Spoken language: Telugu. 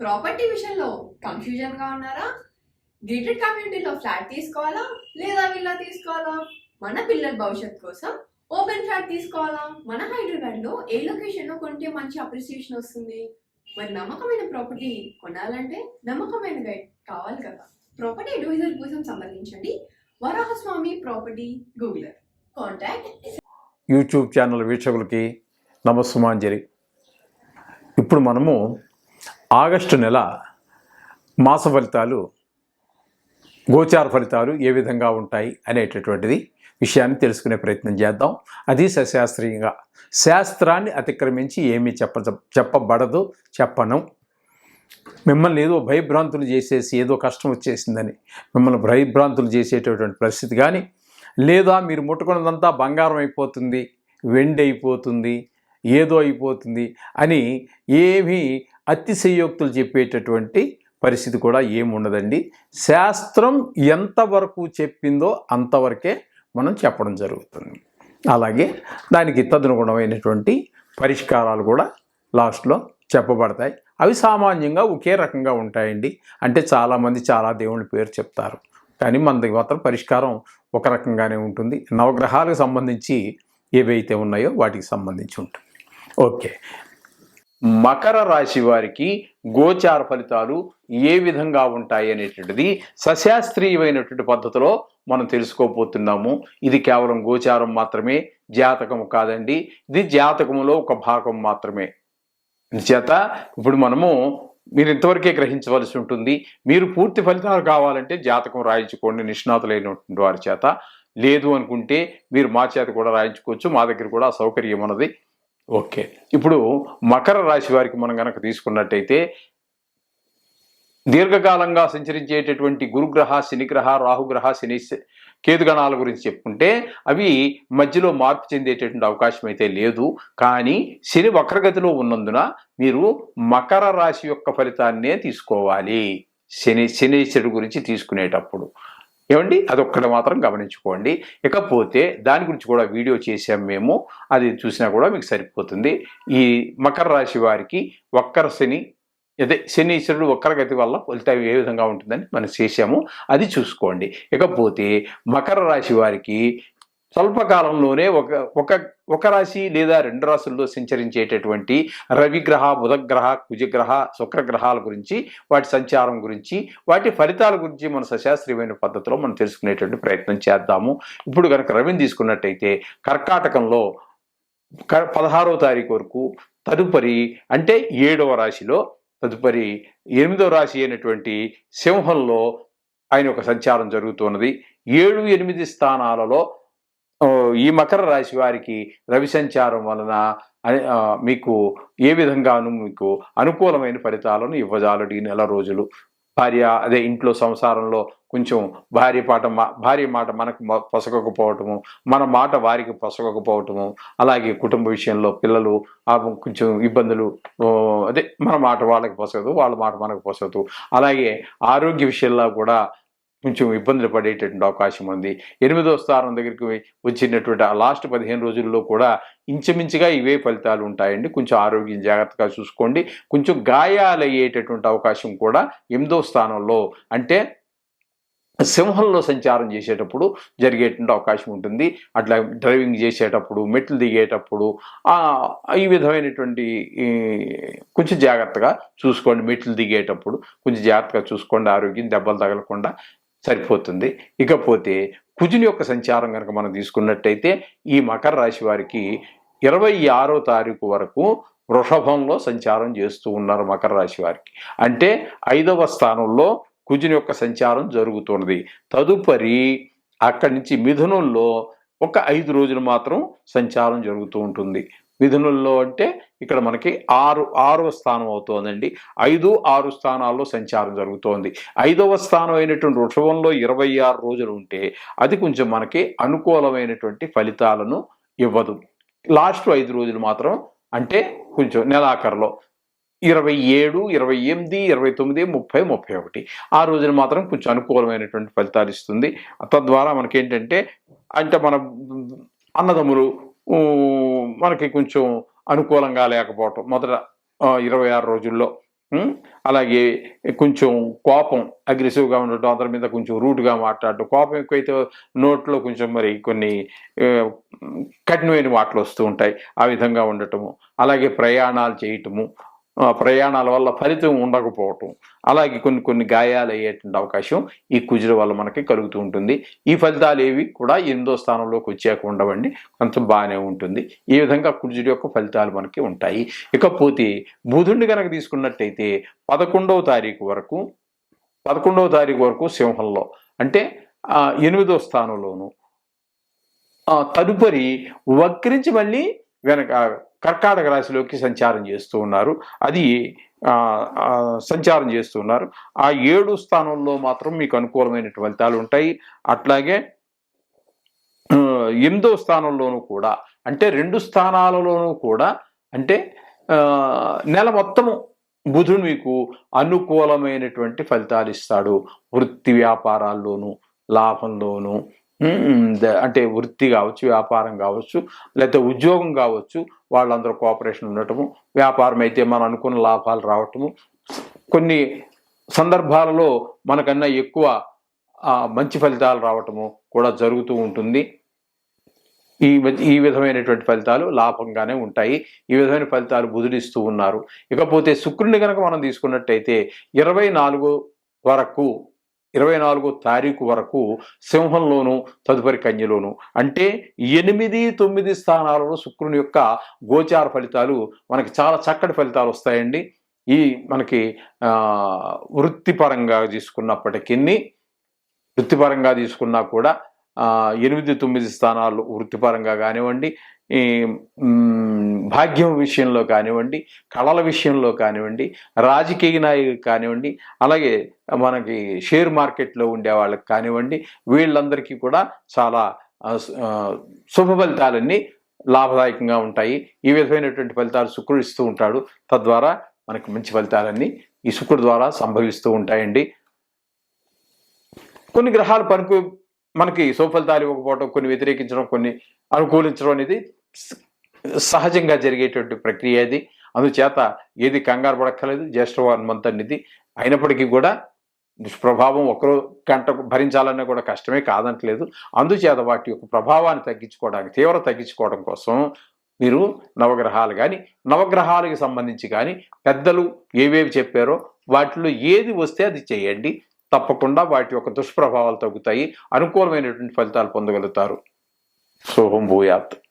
ప్రాపర్టీ విషయంలో కన్ఫ్యూజన్గా ఉన్నారా? గ్రేటెడ్ కమ్యూనిటీలో ఫ్లాట్ తీసుకోవాలా? లేదా విల్లా తీసుకోవాలా? మన పిల్లల భవిష్యత్ కోసం ఓపెన్ ఫ్లాట్ తీసుకోవాలా? మన హైదరాబాద్లో ఏ లొకేషన్లో కొంటే మంచి అప్రిసియేషన్ వస్తుంది? మరి నమ్మకమైన ప్రాపర్టీ కొనాలంటే నమ్మకమైన గైడ్ కావాలి కదా. ప్రాపర్టీ అడ్వైజర్ కోసం సంబంధించండి వరాహస్వామి ప్రాపర్టీ గూగులర్ కాంటాక్ట్ యూట్యూబ్ ఛానల్ వీక్షకులకి నమస్సుమాంజలి ఇప్పుడు మనము ఆగస్టు నెల మాస ఫలితాలు గోచార ఫలితాలు ఏ విధంగా ఉంటాయి అనేటటువంటిది విషయాన్ని తెలుసుకునే ప్రయత్నం చేద్దాం. అది సశాస్త్రీయంగా. శాస్త్రాన్ని అతిక్రమించి ఏమీ చెప్ప చెప్పబడదు చెప్పను. మిమ్మల్ని ఏదో భయభ్రాంతులు చేసేసి ఏదో కష్టం వచ్చేసిందని మిమ్మల్ని భయభ్రాంతులు చేసేటటువంటి పరిస్థితి కానీ లేదా మీరు ముట్టుకున్నదంతా బంగారం అయిపోతుంది వెండి అయిపోతుంది ఏదో అయిపోతుంది అని ఏమీ అతిశయోక్తులు చెప్పేటటువంటి పరిస్థితి కూడా ఏముండదండి. శాస్త్రం ఎంతవరకు చెప్పిందో అంతవరకే మనం చెప్పడం జరుగుతుంది. అలాగే దానికి తదనుగుణమైనటువంటి పరిష్కారాలు కూడా లాస్ట్లో చెప్పబడతాయి. అవి సామాన్యంగా ఒకే రకంగా ఉంటాయండి. అంటే చాలామంది చాలా దేవుళ్ళ పేరు చెప్తారు. కానీ మనది మాత్రం పరిష్కారం ఒక రకంగానే ఉంటుంది. నవగ్రహాలకు సంబంధించి ఏవైతే ఉన్నాయో వాటికి సంబంధించి ఉంటుంది. ఓకే. మకర రాశి వారికి గోచార ఫలితాలు ఏ విధంగా ఉంటాయి అనేటువంటిది సశాస్త్రీయమైనటువంటి పద్ధతిలో మనం తెలుసుకోబోతున్నాము. ఇది కేవలం గోచారం మాత్రమే జాతకము కాదండి. ఇది జాతకములో ఒక భాగం మాత్రమే. చేత ఇప్పుడు మనము మీరు ఇంతవరకే గ్రహించవలసి ఉంటుంది. మీరు పూర్తి ఫలితాలు కావాలంటే జాతకం రాయించుకోండి నిష్ణాతులైనటువంటి వారి చేత. లేదు అనుకుంటే మీరు మా చేత కూడా రాయించుకోవచ్చు మా దగ్గర కూడా సౌకర్యం ఉన్నది. ఓకే. ఇప్పుడు మకర రాశి వారికి మనం కనుక తీసుకున్నట్టయితే దీర్ఘకాలంగా సంచరించేటటువంటి గురుగ్రహ శనిగ్రహ రాహుగ్రహ శని కేతుగణాల గురించి చెప్పుకుంటే అవి మధ్యలో మార్పు చెందేటటువంటి అవకాశం అయితే లేదు. కానీ శని వక్రగతిలో ఉన్నందున మీరు మకర రాశి యొక్క ఫలితాన్నే తీసుకోవాలి. శని శనీశ్వరుడు గురించి తీసుకునేటప్పుడు. ఏమండి? అదొక్కడ మాత్రం గమనించుకోండి. ఇకపోతే దాని గురించి కూడా వీడియో చేసాం మేము. అది చూసినా కూడా మీకు సరిపోతుంది. ఈ మకర రాశి వారికి ఒక్కర శని అదే శనీశ్వరుడు గతి వల్ల ఫలితం ఏ విధంగా ఉంటుందని మనం చేసాము అది చూసుకోండి. ఇకపోతే మకర రాశి వారికి స్వల్పకాలంలోనే ఒక ఒక ఒక రాశి లేదా రెండు రాశుల్లో సంచరించేటటువంటి రవిగ్రహ బుధగ్రహ కుజగ్రహ శుక్రగ్రహాల గురించి వాటి సంచారం గురించి వాటి ఫలితాల గురించి మన సశాస్త్రీయమైన పద్ధతిలో మనం తెలుసుకునేటువంటి ప్రయత్నం చేద్దాము. ఇప్పుడు కనుక రవిని తీసుకున్నట్టయితే కర్కాటకంలో క- పదహారవ తారీఖు వరకు తదుపరి అంటే ఏడవ రాశిలో తదుపరి ఎనిమిదవ రాశి అయినటువంటి సింహంలో ఆయన ఒక సంచారం జరుగుతున్నది. ఏడు ఎనిమిది స్థానాలలో ఈ మకర రాశి వారికి రవి సంచారం వలన మీకు ఏ విధంగానూ మీకు అనుకూలమైన ఫలితాలను ఇవ్వజాలడు ఈ నెల రోజులు. భార్య అదే ఇంట్లో సంసారంలో కొంచెం భార్య పాట మా- భార్య మాట మనకు పొసగకపోవటము మన మాట వారికి పొసగకపోవటము అలాగే కుటుంబ విషయంలో పిల్లలు కొంచెం ఇబ్బందులు అదే మన మాట వాళ్ళకి పొసగదు వాళ్ళ మాట మనకు పొసగదు. అలాగే ఆరోగ్య విషయంలో కూడా కొంచెం ఇబ్బందులు పడేటటువంటి అవకాశం ఉంది. ఎనిమిదో స్థానం దగ్గరికి వచ్చినటువంటి ఆ లాస్ట్ పదిహేను రోజుల్లో కూడా ఇంచుమించుగా ఇవే ఫలితాలు ఉంటాయండి. కొంచెం ఆరోగ్యం జాగ్రత్తగా చూసుకోండి. కొంచెం గాయాలు అయ్యేటటువంటి అవకాశం కూడా ఎనిమిదో స్థానంలో అంటే సింహంలో సంచారం చేసేటప్పుడు జరిగేటువంటి అవకాశం ఉంటుంది. అట్లా డ్రైవింగ్ చేసేటప్పుడు మెట్లు దిగేటప్పుడు ఈ విధమైనటువంటి కొంచెం జాగ్రత్తగా చూసుకోండి. మెట్లు దిగేటప్పుడు కొంచెం జాగ్రత్తగా చూసుకోండి. ఆరోగ్యం దెబ్బలు తగలకుండా సరిపోతుంది. ఇకపోతే కుజుని యొక్క సంచారం కనుక మనం తీసుకున్నట్టయితే ఈ మకర రాశి వారికి ఇరవై ఆరో తారీఖు వరకు వృషభంలో సంచారం చేస్తూ ఉన్నారు మకర రాశి వారికి. అంటే ఐదవ స్థానంలో కుజుని యొక్క సంచారం జరుగుతున్నది. తదుపరి అక్కడి నుంచి మిథునంలో ఒక ఐదు రోజులు మాత్రం సంచారం జరుగుతూ ఉంటుంది. మిథునుల్లో అంటే ఇక్కడ మనకి ఆరు ఆరవ స్థానం అవుతోందండి. ఐదు ఆరు స్థానాల్లో సంచారం జరుగుతోంది. ఐదవ స్థానం అయినటువంటి వృషభంలో ఇరవై ఆరు రోజులు ఉంటే అది కొంచెం మనకి అనుకూలమైనటువంటి ఫలితాలను ఇవ్వదు. లాస్ట్ ఐదు రోజులు మాత్రం అంటే కొంచెం నెలాఖరులో ఇరవై ఏడు ఇరవై ఎనిమిది ఇరవై తొమ్మిది ముప్పై ముప్పై ఒకటి. ఆ రోజున మాత్రం కొంచెం అనుకూలమైనటువంటి ఫలితాలు ఇస్తుంది. తద్వారా మనకేంటంటే అంటే మన అన్నదమ్ములు మనకి కొంచెం అనుకూలంగా లేకపోవటం. మొదట ఇరవై ఆరు రోజుల్లో అలాగే కొంచెం కోపం అగ్రెసివ్గా ఉండటం అందరి మీద కొంచెం రూట్గా మాట్లాడటం. కోపం ఎక్కువైతే నోట్లో కొంచెం మరి కొన్ని కఠినమైన మాటలు వస్తూ ఉంటాయి. ఆ విధంగా ఉండటము. అలాగే ప్రయాణాలు చేయటము. ప్రయాణాల వల్ల ఫలితం ఉండకపోవటం. అలాగే కొన్ని కొన్ని గాయాలు అయ్యేటువంటి అవకాశం ఈ కుజుల వల్ల మనకి కలుగుతూ ఉంటుంది. ఈ ఫలితాలు ఏవి కూడా ఎనిమిదో స్థానంలోకి వచ్చాక ఉండవండి. కొంచెం బాగానే ఉంటుంది. ఈ విధంగా కుజుడి యొక్క ఫలితాలు మనకి ఉంటాయి. ఇకపోతే బుధుడిని కనుక తీసుకున్నట్టయితే పదకొండవ తారీఖు వరకు పదకొండవ తారీఖు వరకు సింహంలో అంటే ఎనిమిదో స్థానంలోను తదుపరి వక్రించి మళ్ళీ వెనక కర్కాటక రాశిలోకి సంచారం చేస్తూ ఉన్నారు. అది సంచారం చేస్తూ ఉన్నారు. ఆ ఏడు స్థానంలో మాత్రం మీకు అనుకూలమైన ఫలితాలు ఉంటాయి. అట్లాగే ఎనిమిదో స్థానంలోనూ కూడా అంటే రెండు స్థానాలలోనూ కూడా అంటే నెల మొత్తము బుధుడు మీకు అనుకూలమైనటువంటి ఫలితాలు ఇస్తాడు. వృత్తి వ్యాపారాల్లోనూ లాభంలోనూ అంటే వృత్తి కావచ్చు వ్యాపారం కావచ్చు లేకపోతే ఉద్యోగం కావచ్చు వాళ్ళందరూ కోఆపరేషన్ ఉండటము వ్యాపారం అయితే మనం అనుకున్న లాభాలు రావటము. కొన్ని సందర్భాలలో మనకన్నా ఎక్కువ మంచి ఫలితాలు రావటము కూడా జరుగుతూ ఉంటుంది. ఈ ఈ విధమైనటువంటి ఫలితాలు లాభంగానే ఉంటాయి. ఈ విధమైన ఫలితాలు బుధుడిస్తూ ఉన్నారు. ఇకపోతే శుక్రుని కనుక మనం తీసుకున్నట్టయితే ఇరవై నాలుగు వరకు ఇరవై నాలుగో తారీఖు వరకు సింహంలోను తదుపరి కన్యలోను. అంటే ఎనిమిది తొమ్మిది స్థానాలలో శుక్రుని యొక్క గోచార ఫలితాలు మనకి చాలా చక్కటి ఫలితాలు వస్తాయండి. ఈ మనకి వృత్తిపరంగా తీసుకున్నప్పటికీ వృత్తిపరంగా తీసుకున్నా కూడా ఎనిమిది తొమ్మిది స్థానాలు వృత్తిపరంగా కానివ్వండి ఈ భాగ్యం విషయంలో కానివ్వండి కళల విషయంలో కానివ్వండి రాజకీయ నాయకులు కానివ్వండి అలాగే మనకి షేర్ మార్కెట్లో ఉండే వాళ్ళకి కానివ్వండి వీళ్ళందరికీ కూడా చాలా శుభ ఫలితాలన్నీ లాభదాయకంగా ఉంటాయి. ఈ విధమైనటువంటి ఫలితాలు శుక్రుడు ఇస్తూ ఉంటాడు. తద్వారా మనకు మంచి ఫలితాలన్నీ ఈ శుక్రుడు ద్వారా సంభవిస్తూ ఉంటాయండి. కొన్ని గ్రహాలు పనికి మనకి శుభ ఫలితాలు ఇవ్వకపోవడం కొన్ని వ్యతిరేకించడం కొన్ని అనుకూలించడం అనేది సహజంగా జరిగేటువంటి ప్రక్రియ అది. అందుచేత ఏది కంగారు పడక్కర్లేదు జ్యేష్ఠ వన్ మంత్ అనేది అయినప్పటికీ కూడా దుష్ప్రభావం ఒకరో గంట భరించాలన్నా కూడా కష్టమే కాదంటలేదు. అందుచేత వాటి యొక్క ప్రభావాన్ని తగ్గించుకోవడానికి తీవ్ర తగ్గించుకోవడం కోసం మీరు నవగ్రహాలు కానీ నవగ్రహాలకు సంబంధించి కానీ పెద్దలు ఏవేవి చెప్పారో వాటిలో ఏది వస్తే అది చేయండి. తప్పకుండా వాటి యొక్క దుష్ప్రభావాలు తగ్గుతాయి. అనుకూలమైనటువంటి ఫలితాలు పొందగలుగుతారు. శుభం భూయాత్.